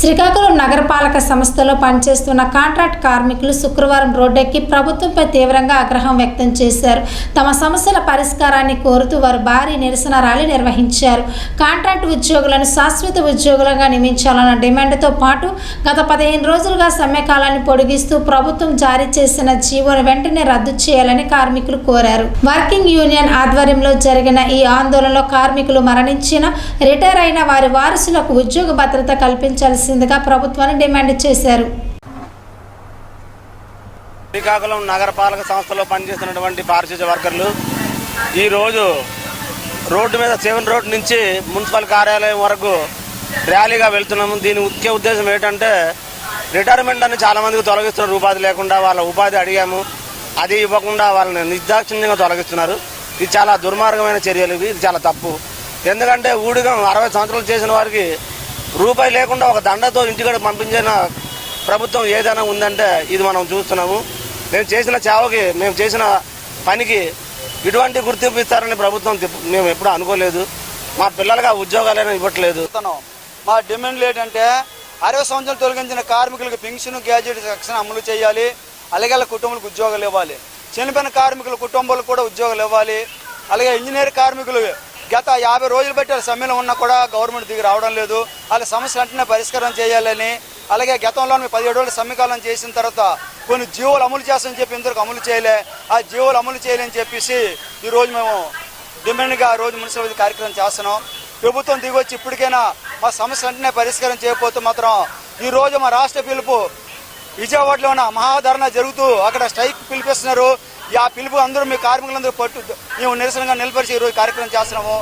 శ్రీకాకుళం నగరపాలక సంస్థలో పనిచేస్తున్న కాంట్రాక్ట్ కార్మికులు శుక్రవారం రోడ్డెక్కి ప్రభుత్వంపై తీవ్రంగా ఆగ్రహం వ్యక్తం చేశారు. తమ సమస్యల పరిష్కారాన్ని కోరుతూ వారు భారీ నిరసన ర్యాలీ నిర్వహించారు. కాంట్రాక్ట్ ఉద్యోగులను శాశ్వత ఉద్యోగులుగా నియమించాలన్న డిమాండ్తో పాటు గత పదిహేను రోజులుగా సమ్మెకాలాన్ని పొడిగిస్తూ ప్రభుత్వం జారీ చేసిన జీవోను వెంటనే రద్దు చేయాలని కార్మికులు కోరారు. వర్కింగ్ యూనియన్ ఆధ్వర్యంలో జరిగిన ఈ ఆందోళనలో కార్మికులు మరణించిన రిటైర్ అయిన వారి వారసులకు ఉద్యోగ భద్రత కల్పించాల్సిందిగా ప్రభుత్వాన్ని డిమాండ్ చేశారు. శ్రీకాకుళం నగరపాలక సంస్థలో పనిచేస్తున్నటువంటి పారిశుద్ధ్య వర్కర్లు ఈరోజు రోడ్డు మీద సెవెన్ రోడ్ నుంచి మున్సిపల్ కార్యాలయం వరకు ర్యాలీగా వెళ్తున్నాము. దీని ముఖ్య ఉద్దేశం ఏంటంటే రిటైర్మెంట్ అని చాలామందికి తొలగిస్తున్నారు. ఉపాధి లేకుండా వాళ్ళ ఉపాధి అడిగాము. అది ఇవ్వకుండా వాళ్ళని నిర్దాక్షిణ్యంగా తొలగిస్తున్నారు. ఇది చాలా దుర్మార్గమైన చర్యలు. ఇవి ఇది చాలా తప్పు. ఎందుకంటే ఊడిగం అరవై సంవత్సరాలు చేసిన వారికి రూపాయి లేకుండా ఒక దండతో ఇంటికాడ పంపించిన ప్రభుత్వం ఏదైనా ఉందంటే ఇది మనం చూస్తున్నాము. మేము చేసిన చావకి మేము చేసిన పనికి ఇటువంటి గుర్తింపు ఇస్తారని ప్రభుత్వం మేము ఎప్పుడూ అనుకోలేదు. మా పిల్లలుగా ఉద్యోగాలైనా ఇవ్వట్లేదు. మా డిమాండ్లు ఏంటంటే అరవై సంవత్సరాలు తొలగించిన కార్మికులకు పెన్షన్ గ్యాజెట్ సెక్షన్ అమలు చేయాలి. అలాగే వాళ్ళ కుటుంబాలకు ఉద్యోగాలు ఇవ్వాలి. చనిపోయిన కార్మికుల కుటుంబాలకు కూడా ఉద్యోగాలు ఇవ్వాలి. అలాగే ఇంజనీర్ కార్మికులు గత యాభై రోజులు బట్టి వాళ్ళ సమ్మెలో ఉన్నా కూడా గవర్నమెంట్ దిగి రావడం లేదు. వాళ్ళ సమస్య వెంటనే పరిష్కారం చేయాలని అలాగే గతంలో మేము పదిహేడు రోజులు సమ్మెకాలం చేసిన తర్వాత కొన్ని జీవోలు అమలు చేస్తామని చెప్పి ఇంతవరకు అమలు చేయలే. ఆ జీవోలు అమలు చేయాలని చెప్పేసి ఈరోజు మేము డిమాండ్గా ఆ రోజు మున్సిపల్ కార్యక్రమం చేస్తున్నాం. ప్రభుత్వం దిగొచ్చి ఇప్పటికైనా మా సమస్య వెంటనే పరిష్కారం చేయకపోతే మాత్రం ఈ రోజు మా రాష్ట్ర పిలుపు విజయవాడలో ఉన్న మహాధరణ జరుగుతూ అక్కడ స్ట్రైక్ పిలిపిస్తున్నారు. ఆ పిలుపు అందరూ మీ కార్మికులందరూ పట్టు మేము నిరసనగా నిలబరిచి ఈరోజు కార్యక్రమం చేస్తున్నాము.